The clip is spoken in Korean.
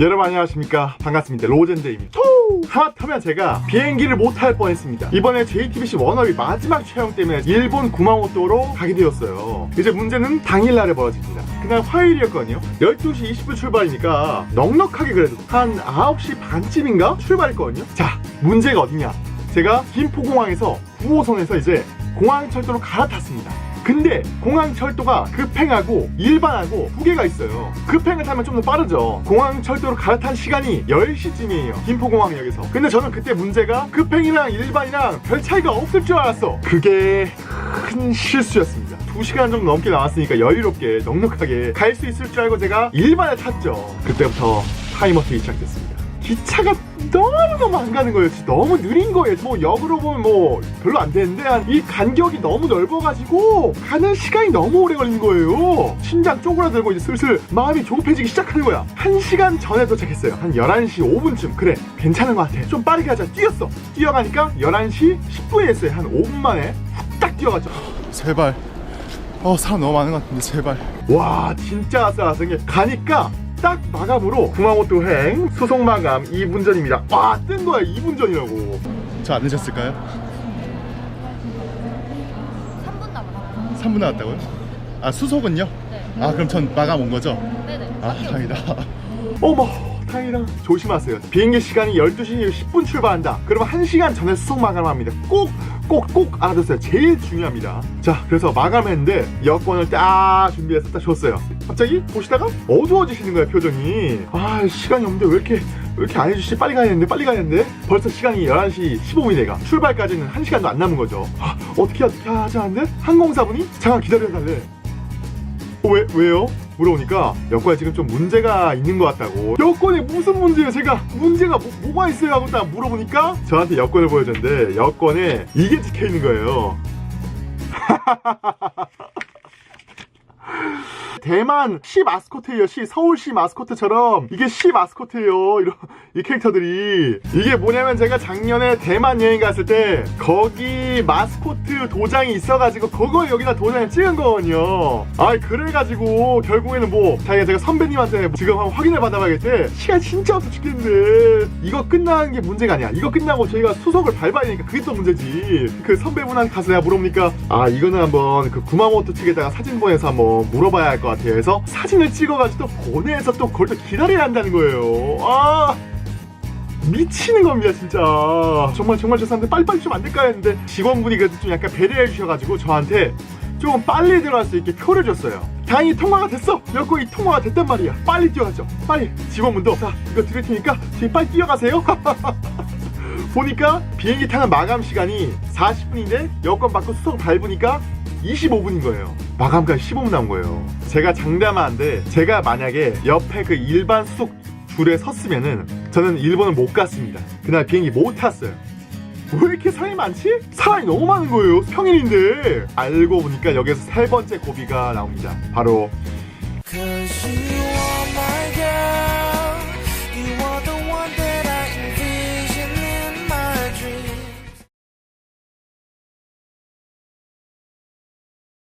여러분 안녕하십니까? 반갑습니다. 로젠데입니다. 후! 하마터면 제가 비행기를 못 탈 뻔했습니다. 이번에 JTBC 워너비 마지막 촬영 때문에 일본 구마모토로 가게 되었어요. 이제 문제는 당일날에 벌어집니다. 그날 화요일이었거든요. 12시 20분 출발이니까 넉넉하게 그래도 한 9시 반쯤인가 출발했거든요. 자 문제가 어디냐? 제가 김포공항에서 9호선에서 이제 공항철도로 갈아탔습니다 근데 공항철도가 급행하고 일반하고 두 개가 있어요. 급행을 타면 좀 더 빠르죠. 공항철도로 갈아탄 시간이 10시쯤이에요. 김포공항역에서. 근데 저는 그때 문제가 급행이랑 일반이랑 별 차이가 없을 줄 알았어. 그게 큰 실수였습니다. 2시간 정도 넘게 남았으니까 여유롭게 넉넉하게 갈 수 있을 줄 알고 제가 일반을 탔죠. 그때부터 타임어택이 시작됐습니다. 기차가 너무너무 안 가는 거예요. 너무 느린 거예요. 뭐 역으로 보면 뭐 별로 안 되는데 한 이 간격이 너무 넓어가지고 가는 시간이 너무 오래 걸리는 거예요. 심장 쪼그라들고 이제 슬슬 마음이 조급해지기 시작하는 거야. 한 시간 전에 도착했어요. 한 11시 5분쯤. 그래, 괜찮은 것 같아. 좀 빠르게 하자. 뛰었어. 뛰어가니까 11시 10분에 했어요. 한 5분 만에 훅딱 뛰어갔죠. 제발. 어 사람 너무 많은 것 같은데 제발. 와 진짜 아슬아슬해 가니까 딱 마감으로 구마모토 행 수송 마감 2분 전입니다 와 뜬 거야 2분 전이라고 저 안 늦었을까요? 3분 남았어요. 3분 나왔다고요? 아 수속은요? 네. 아 그럼 전 마감 온 거죠? 네네. 아 다행이다. 어머 다행이다 조심하세요. 비행기 시간이 12시 10분 출발한다. 그러면 1시간 전에 수송 마감합니다. 꼭 꼭 꼭 알아두세요. 제일 중요합니다. 자 그래서 마감했는데 여권을 딱 준비해서 딱 줬어요. 갑자기 보시다가 어두워지시는 거예요 표정이. 아 시간이 없는데 왜 이렇게 왜 이렇게 안 해주시지? 빨리 가야 되는데 빨리 가야 되는데. 벌써 시간이 11시 15분이 돼가. 출발까지는 1시간도 안 남은 거죠. 아, 어떻게 어떻게 하지 않는데? 항공사분이 잠깐 기다려달래. 어, 왜, 왜요? 물어보니까 여권에 지금 좀 문제가 있는 것 같다고 여권에 무슨 문제예요? 제가 문제가 뭐, 뭐가 있어요? 하고 딱 물어보니까 저한테 여권을 보여줬는데 여권에 이게 찍혀 있는 거예요 대만 시 마스코트예요. 시 서울시 마스코트처럼 이게 시 마스코트예요. 이런 이 캐릭터들이 이게 뭐냐면 제가 작년에 대만 여행 갔을 때 거기 마스코트 도장이 있어가지고 그거 여기다 도장을 찍은 거거든요. 아 그래가지고 결국에는 뭐 자기가 제가 선배님한테 지금 한번 확인을 받아봐야겠대. 시간 진짜 없어 죽겠는데 이거 끝나는 게 문제가 아니야. 이거 끝나고 저희가 수속을 밟아야 되니까 그게 또 문제지. 그 선배분한테 가서 내가 물어보니까 아 이거는 한번 그 구마모토 측에다가 사진 보내서 한번 물어봐야 할것 같아요. 그래서 사진을 찍어가지고 또 보내서 또 그걸 또 기다려야 한다는 거예요. 아 미치는 겁니다 진짜. 정말 정말 죄송한데 빨리빨리 좀 안 될까 했는데 직원분이 그래도 좀 약간 배려해 주셔가지고 저한테 조금 빨리 들어갈 수 있게 표를 줬어요. 다행히 통화가 됐어. 여권이 통화가 됐단 말이야. 빨리 뛰어가죠. 빨리. 직원분도. 자 이거 드릴 테니까 지금 빨리 뛰어가세요. 보니까 비행기 타는 마감 시간이 40분인데 여권 받고 수속 밟으니까 25분인 거예요. 마감까지 15분 남은 거예요. 제가 장담하는데 제가 만약에 옆에 그 일반 수속 줄에 섰으면은 저는 일본을 못 갔습니다. 그날 비행기 못 탔어요. 왜 이렇게 사람이 많지? 사람이 너무 많은 거예요. 평일인데. 알고 보니까 여기서 세 번째 고비가 나옵니다. 바로